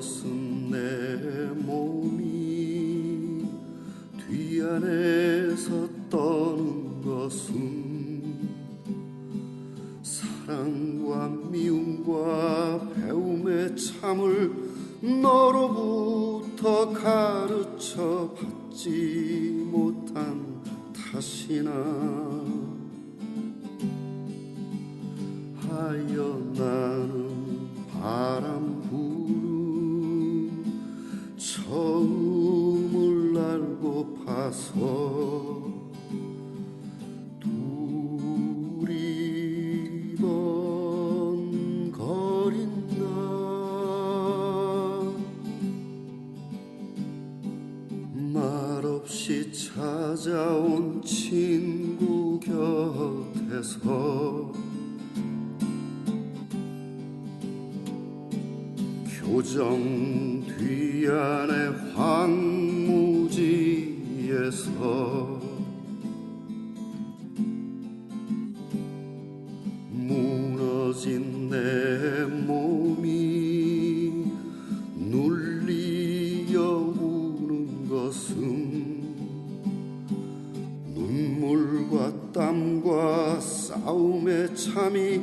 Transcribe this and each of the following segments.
것은 내 몸이 뒤안에서 떠는 것은 사랑과 미움과 배움의 참을 너로부터 가르쳐 받지 못한 탓이나 하여 나 알고 파서 둘이 번거린다 말없이 찾아온 친구 곁에서 교정 뒤안의 황무지 것은 눈물과 땀과 싸움의 참이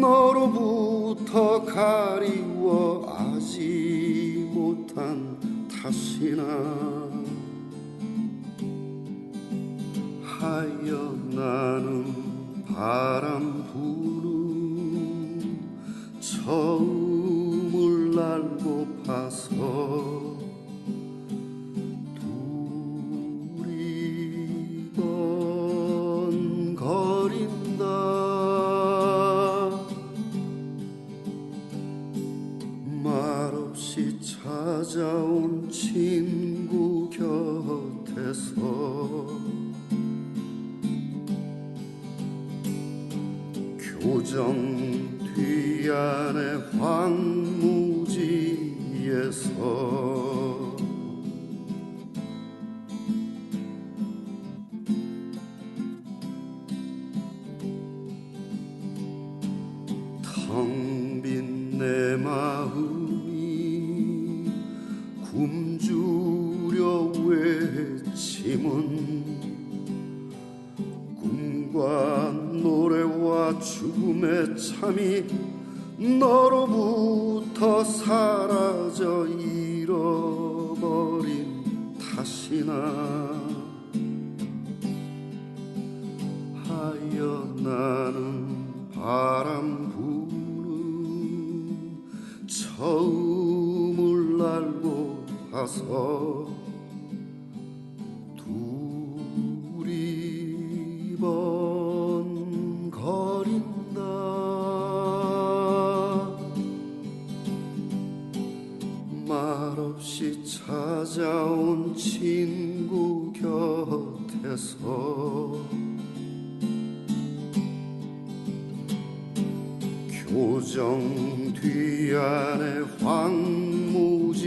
너로부터 가리워 하지 못한 탓이나 하여 나는 바람 부는 처음을 알고 파서 번거린다. 말없이 찾아온 친구 곁에서 교정 뒤안의 황무지에서 굶주려 외침은 꿈과 노래와 죽음의 참이 너로부터 사라져 잃어버린 탓이나 하여 나는 바람 부는 처음을 봐서 둘이 번 거린다. 말없이 찾아온 친구 곁에서 교정 뒤안의 황무지에서